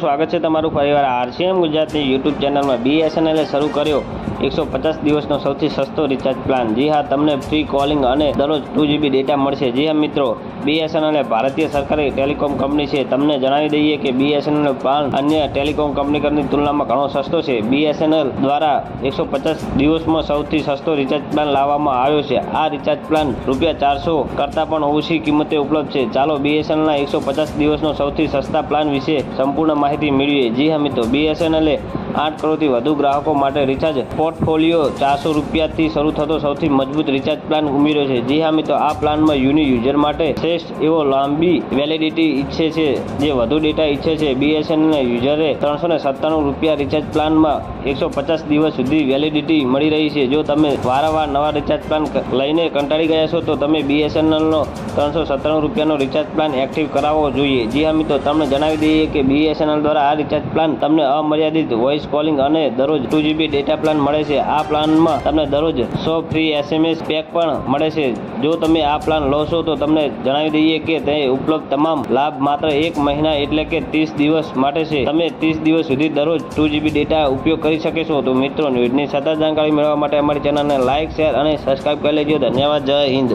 સ્વાગત છે તમારું ફરીવાર આરસીએમ ગુજરાતની યુટ્યુબ ચેનલમાં. બીએસએનએલે શરૂ કર્યો. એકસો પચાસ દિવસનો સૌથી સસ્તો રિચાર્જ પ્લાન જી હા, તમને ફ્રી કોલિંગ અને દરરોજ ટુ જીબી ડેટા મળશે. જી હા, મિત્રો બીએસએનએલ ભારતીય સરકારી ટેલિકોમ કંપની છે. તમને જણાવી દઈએ કે બીએસએનએલ પ્લાન અન્ય ટેલિકોમ કંપનીની તુલનામાં ઘણો સસ્તો છે. બીએસએનએલ દ્વારા એકસો પચાસ દિવસમાં સૌથી સસ્તો રિચાર્જ પ્લાન લાવવામાં આવ્યો છે. આ રિચાર્જ પ્લાન રૂપિયા ચારસો કરતાં પણ ઓછી કિંમતે ઉપલબ્ધ છે. ચાલો બીએસએનએલના એકસો પચાસ દિવસનો સૌથી સસ્તા પ્લાન વિશે સંપૂર્ણ માહિતી મેળવીએ. જી હા મિત્રો બીએસએનએલે આઠ કરોડથી વધુ ગ્રાહકો માટે રિચાર્જ પોર્ટફોલિયો ચારસો રૂપિયાથી શરૂ થતો સૌથી મજબૂત રિચાર્જ પ્લાન ઉમેર્યો છે. જી હા મિત્રો, આ પ્લાનમાં યુનિ યુઝર માટે શ્રેષ્ઠ એવો લાંબી વેલિડિટી ઈચ્છે છે, જે વધુ ડેટા ઈચ્છે છે. બીએસએનએલ યુઝરે ત્રણસો ને સત્તાણું રૂપિયા રિચાર્જ પ્લાનમાં એકસો પચાસ દિવસ સુધી વેલિડિટી મળી રહી છે. જો તમે વારંવાર નવા રિચાર્જ પ્લાન લઈને કંટાળી ગયા છો, તો તમે બીએસએનએલનો ત્રણસો સત્તાણું રૂપિયાનો રિચાર્જ પ્લાન એક્ટિવ કરાવવો જોઈએ. જી હા મિત્રો, તમને જણાવી દઈએ કે બીએસએનએલ દ્વારા આ રિચાર્જ પ્લાન તમને અમર્યાદિત વોઇસ કોલિંગ અને દરરોજ ટુ જીબી ડેટા પ્લાન મળે છે. આ પ્લાનમાં તમને દરરોજ સો ફ્રી એસએમએસ પેક પણ મળે છે. જો તમે આ પ્લાન લો છો તો તમને જણાવી દઈએ કે તે ઉપલબ્ધ તમામ લાભ માત્ર એક મહિના એટલે કે ત્રીસ દિવસ માટે છે. તમે ત્રીસ દિવસ સુધી દરરોજ ટુ જીબી ડેટા ઉપયોગ કરી શકે છો. તો મિત્રો ન્યૂઝની સતત જાણકારી મેળવવા માટે અમારી ચેનલને લાઇક શેર અને સબસ્ક્રાઇબ કરી લેજો. ધન્યવાદ. જય હિન્દ.